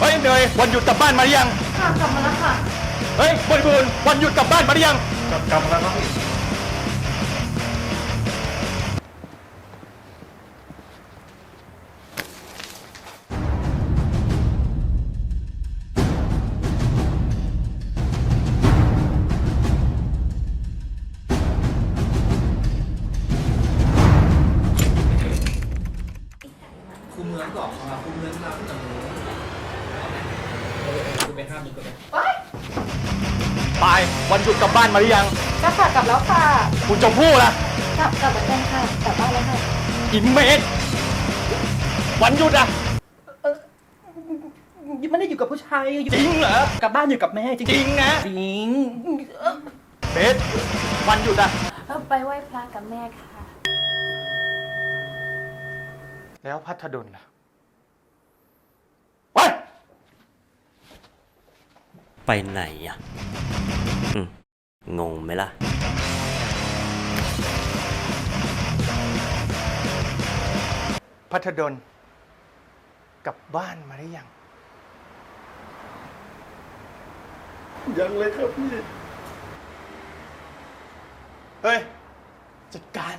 เนยวันหยุดกลับบ้านมาหรือยัง ค่ะกลับมาแล้วค่ะ เฮ้ยบริบูรณ์วันหยุดกลับบ้านมาหรือยัง กลับมาแล้วครับพี่คุมเมืองก่อนครับคุมเมืองมาพี่ตำรวจคือ ไปห้ามมึงก็ได้ปายวันหยุดกลับบ้านมาหรือยังก็ค่ะกลับแล้วค่ะ คุณชมพู่ล่ะกลับกลับเหมือนกันค่ะกลับบ้านแล้วค่ะอิมเมจวันหยุดอะยังไม่ได้อยู่กับผู้ชายอยู่จริงเหรอกลับบ้านอยู่กับแม่จริงจริงนะจริงเบสวันหยุดอะไปไหว้พระกับแม่ค่ะ แล้วพัทดลล่ะวัน ไปไหนอะอืมงงไหมล่ะ พัทดลกลับบ้านมาหรือยัง ยังเลยครับพี่ เฮ้ย จัดการ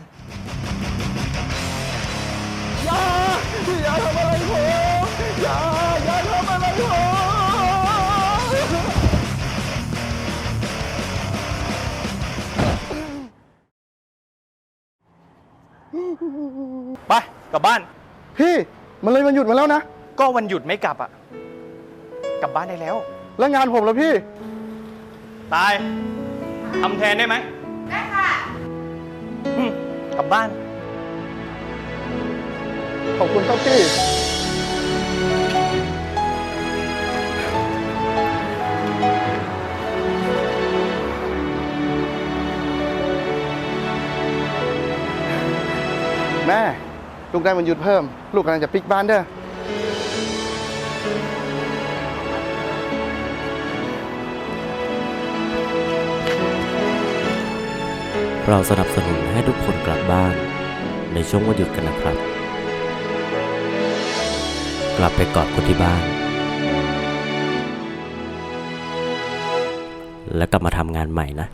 ไปกลับบ้าน พี่มันเลยมันหยุดมาแล้วนะ ก็วันหยุดไม่กลับอะ กลับบ้านได้แล้ว แล้วงานผมแล้วพี่ ตายทำแทนได้ไหมได้ค่ะกลับบ้าน ขอบคุณครับพี่ แม่ ลูกได้มันหยุดเพิ่ม ลูกกำลังจะปิกบ้านเด้อเราสนับสนุนให้ทุกคนกลับบ้าน ในช่วงวันหยุดกันนะครับ กลับไปกอดคนที่บ้าน แล้วกลับมาทำงานใหม่นะ